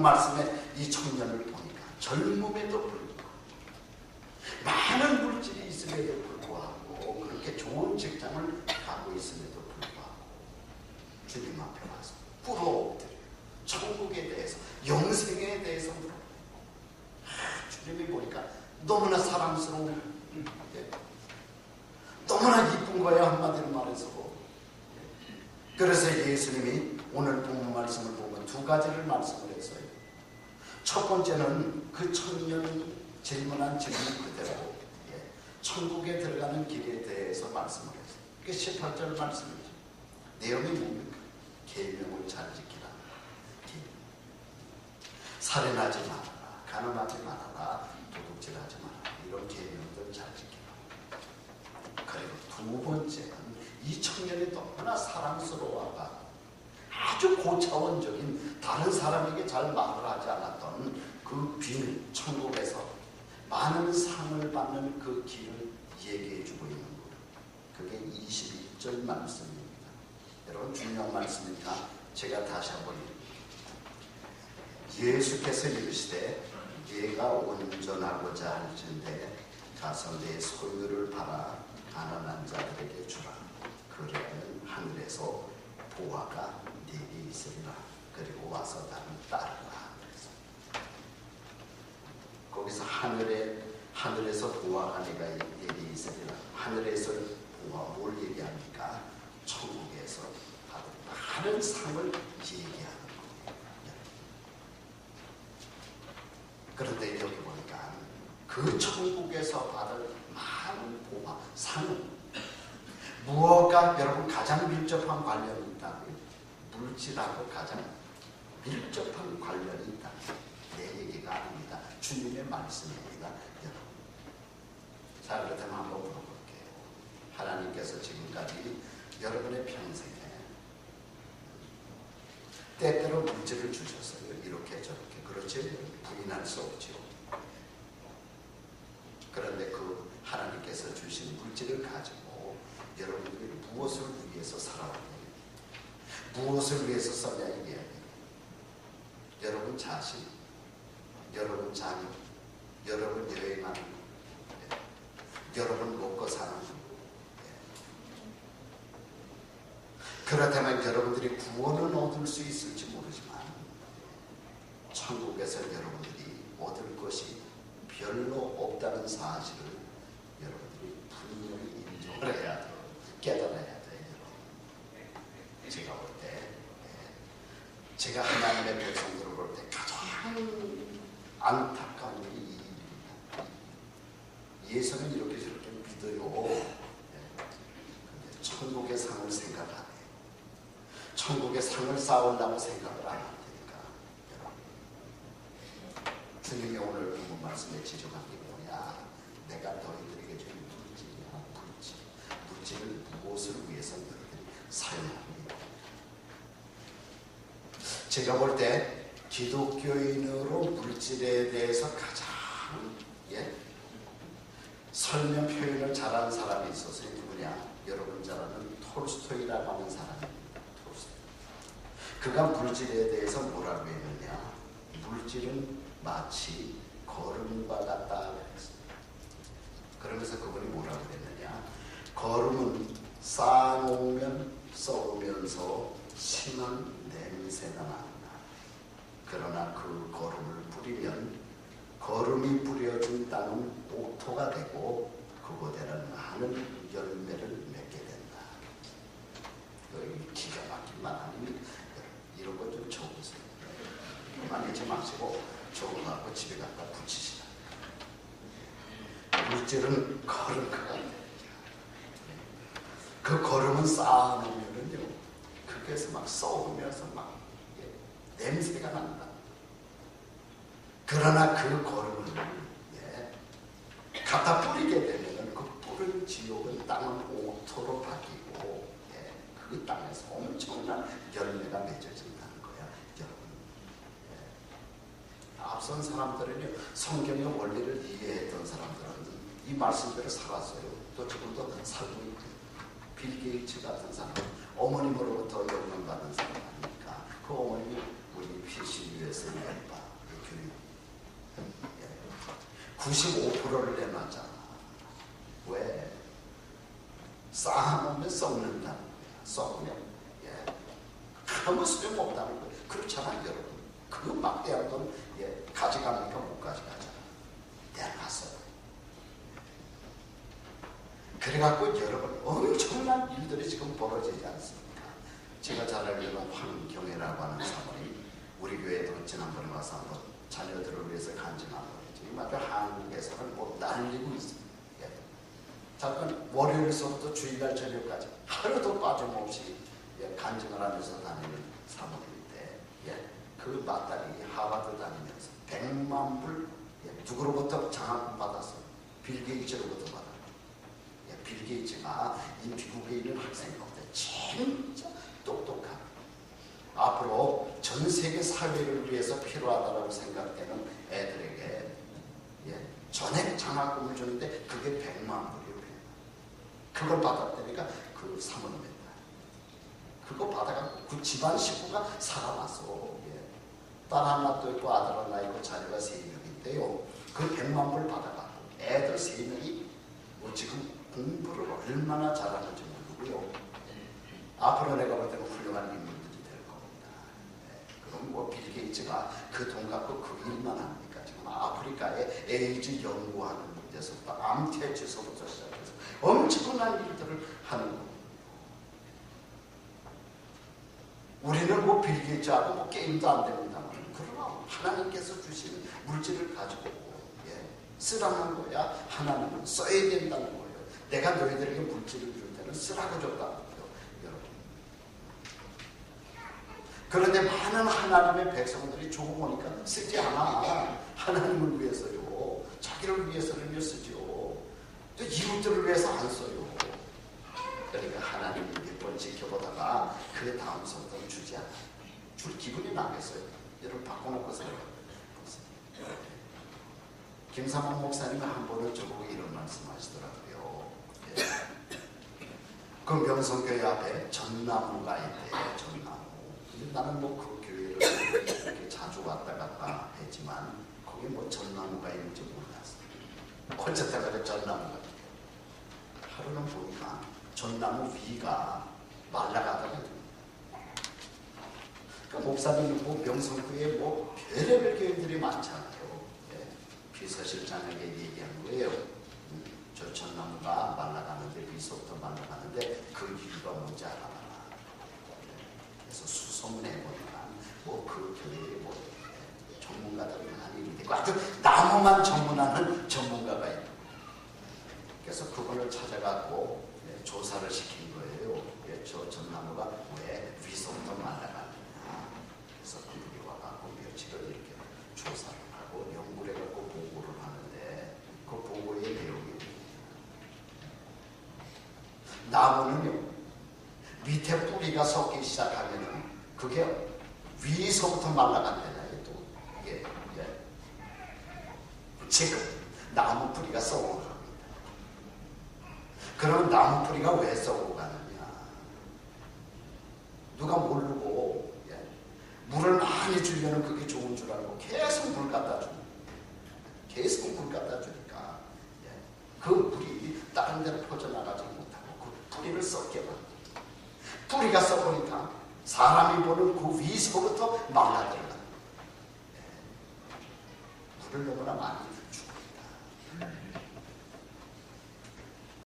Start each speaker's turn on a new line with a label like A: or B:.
A: 말씀에 이 청년을 보니까 젊음에도 불구하고 많은 물질이 있음에도 불구하고 그렇게 좋은 직장을 가고 있음에도 불구하고 주님 앞에 와서 꿇어엎드려 천국에 대해서 영생에 대해서 물어 아, 주님이 보니까 너무나 사랑스러운 예. 너무나 이쁜 거예요 한마디로 말해서 그래서 예수님이 오늘 본문 말씀을 보면 두 가지를 말씀을 했어요 첫 번째는 그 청년이 질문한 질문 그대로 예. 천국에 들어가는 길에 대해서 말씀을 했어요. 그게 18절 말씀이죠. 내용이 뭡니까? 계명을 잘 지키라. 살인하지 말아라. 가늠하지 말아라. 도둑질하지 말아라. 이런 계명들 잘 지키라. 그리고 두 번째는 이 청년이 너무나 사랑스러워가 아주 고차원적인 다른 사람에게 잘 말을 하지 않았던 그 비밀 천국에서 많은 상을 받는 그 길을 얘기해 주고 있는 거예요. 그게 21절 말씀입니다. 여러분 중요한 말씀이니까 제가 다시 한번 예수께서 이르시되 네가 온전하고자 할진대 가서 내 소유를 팔아 가난한 자들에게 주라. 그러면 하늘에서 보화가 네게 있으리라. 그리고 와서 나를 따르라. 그래서 거기서 하늘에 하늘에서 보화가 내가 네게 있으리라. 하늘에서 보화 뭘 얘기합니까? 천국에서 받은 많은 상을 얘기하는 거예요. 그런데 여기 보니까 그 천국에서 받을 많은 보화, 상은 무엇과 여러분 가장 밀접한 관련이? 물질하고 가장 밀접한 관련이 있다. 내 얘기가 아닙니다. 주님의 말씀입니다. 여러분. 자, 그렇다면 한번 물어볼게요. 하나님께서 지금까지 여러분의 평생에 때때로 물질을 주셨어요. 이렇게 저렇게. 그렇지? 부인할 수 없죠. 그런데 그 하나님께서 주신 물질을 가지고 여러분들이 무엇을 위해서 살아왔냐 무엇을 위해서 썼냐 이게 여러분 자신 여러분 자녀 여러분 여행하는 예. 여러분 먹고 사는 예. 그렇다면 여러분들이 구원을 얻을 수 있을지 모르지만 천국에서 여러분들이 얻을 것이 별로 없다는 사실을 여러분들이 분명히 인정을 해야 돼요. 깨달아야 돼요. 제가 볼 때, 예. 제가 하나님의 백성들을 볼 때 가장 안타까운 일이 이 일입니다. 예수는 이렇게 저렇게 믿어요. 예. 근데 천국의 상을 생각 안 해요. 천국의 상을 쌓으려고 생각을 안 한다니까. 주님이 오늘 본문 말씀에 지적한 게 뭐냐? 내가 너희들에게 준 물질이야, 물질. 물질을 무엇을 위해서 너희들이 사용합니다. 제가 볼 때 기독교인으로 물질에 대해서 가장 예? 설명 표현을 잘하는 사람이 있었어요. 누구냐? 여러분 잘 아는 톨스토이라고 하는 사람입니다. 그가 물질에 대해서 뭐라고 했느냐? 물질은 마치 걸음과 같다. 그러면서 그분이 뭐라고 했느냐? 걸음은 쌓아놓으면 썩으면서 심한. 그러나 그 걸음을 뿌리면 걸음이 뿌려준 땅은 옥토가 되고 그곳에는 많은 열매를 맺게 된다. 여기 기가 막힌 말 아닙니까? 이런 거 좀 적으세요. 만들지 마시고 적어갖고 집에 갖다 붙이시라. 물질은 그가 그 걸음은 쌓아놓으면요. 그게서 막 썩으면서 막 예, 냄새가 난다. 그러나 그 걸음을 예, 갖다 뿌리게 되면 그 뿌린 지옥은 땅은 옥토로 바뀌고 예, 그 땅에서 엄청난 열매가 맺어진다는 거야. 여러분. 예. 앞선 사람들은요 성경의 원리를 이해했던 사람들은 이 말씀대로 살았어요. 또 지금도 살고 있고 빌 게이츠 같은 사람 어머님으로부터 영향받은 사람 아닙니까? 그 어머님이 우리 피시 열바 교육. 95%를 내놨잖아. 왜? 쌓아놓으면 썩는다는 거야. 썩으면 예. 아무 소용 없다는 거예요. 그렇잖아요, 여러분. 그 막대한 돈 예, 가져갑니까? 못 가져가잖아. 내놨어요. 그래갖고 여러분 엄청난 일들이 지금 벌어지지 않습니까? 제가 잘 알기로는 황경애라고 하는 사모님 우리 교회도 지난번에 와서 한번 자녀들을 위해서 간증한 거 아주 한국에서는 뭐 난리고 있습니다. 예. 잠깐 월요일서부터 주일날 저녁까지 하루도 빠짐없이 예, 간증을 하면서 다니는 사모님인데 예, 그 맏딸이 하와드 다니면서 100만 불 예, 누구로부터 장학금 받았어? 빌 게이츠로부터 받았어. 예, 빌 게이츠가 이 미국에 있는 학생 가운데 진짜 똑똑한 앞으로 전 세계 사회를 위해서 필요하다고 생각되는 애들에게 예, 전액 장학금을 주는데 그게 100만 불이에요. 그걸 받았다니까 그 사모님이다. 그거 받아갖고 그 집안 식구가 살아났어. 예. 딸 하나 또 있고 아들 하나 있고 자녀가 세 명인데요. 그 100만 불 받아갖고 애들 세 명이 뭐 지금 공부를 얼마나 잘하는지 모르고요. 앞으로 내가 볼 때는 훌륭한 인물들이 될 겁니다. 네. 그럼 뭐 빌 게이츠가 그 돈 갖고 그 일만 합니까? 지금 아프리카 에 에이즈 연구하는 데서부터 암태지서부터 시작해서 엄청난 일들을 하는 겁니다. 우리는 뭐 빌 게이츠하고 뭐 게임도 안 됩니다만 그러나 하나님께서 주신 물질을 가지고 예, 쓰라는 거야 하나님은 써야 된다는 거예요. 내가 너희들에게 물질을 줄 때는 쓰라고. 여러분. 그런데 많은 하나님의 백성들이 죽어보니까 쓰지 않아. 하나님을 위해서요. 자기를 위해서는 쓰지요. 또 이웃들을 위해서 안 써요. 그러니까 하나님이 몇 번 지켜보다가 그 다음 성도는 주지 않아. 줄 기분이 나겠어요. 여러분 바꿔놓고 생각해보세요. 김삼원 목사님이 한 번은 저보고 이런 말씀 하시더라고요. 예. 그 명성교회 앞에 전나무가 있대요. 전나무. 근데 나는 뭐 그 교회를 이렇게 자주 왔다 갔다 했지만 거기 뭐 전나무가 있는지 몰랐어. 어쨌든 전나무가. 하루는 보니까 전나무 위가 말라가다가 그 목사님 뭐 명성교회 뭐 별의별 교회들이 많잖아요. 예. 비서실장에게 얘기한 거예요. 음, 저 전나무가 말라가는데 위서부터 말라가는데 그 이유가 뭔지 알아라. 그래서 수소문해 보니까 뭐그 교회에 뭐 예, 있는데 그 아주 나무만 전문하는 전문가가 있고 그래서 그분을 찾아갖고 예, 조사를 시킨 거예요. 예, 저 전나무가 왜 위서부터 말라가느냐. 그래서 그분이 와갖고 며칠을 이렇게 조사를 하고 연구를 해갖고 보고를 하는데 그 보고의 내용이 나무는요 밑에 뿌리가 썩기 시작하면은 그게 위서부터 말라간다나요 또 이게 예. 지금 나무 뿌리가 썩어 갑니다. 그럼 나무 뿌리가 왜 썩어 가느냐? 누가 모르고 예. 물을 많이 주면은 그게 좋은 줄 알고 계속 물 갖다 주는 계속 물 갖다 주니까 예. 그 물이 다른 데로 퍼져나가지 못하고 그 뿌리를 썩게 만듭니다. 뿌리가 썩으니까 사람이 보는 그 위서부터 말라들어가 예. 물을 너무나 많이.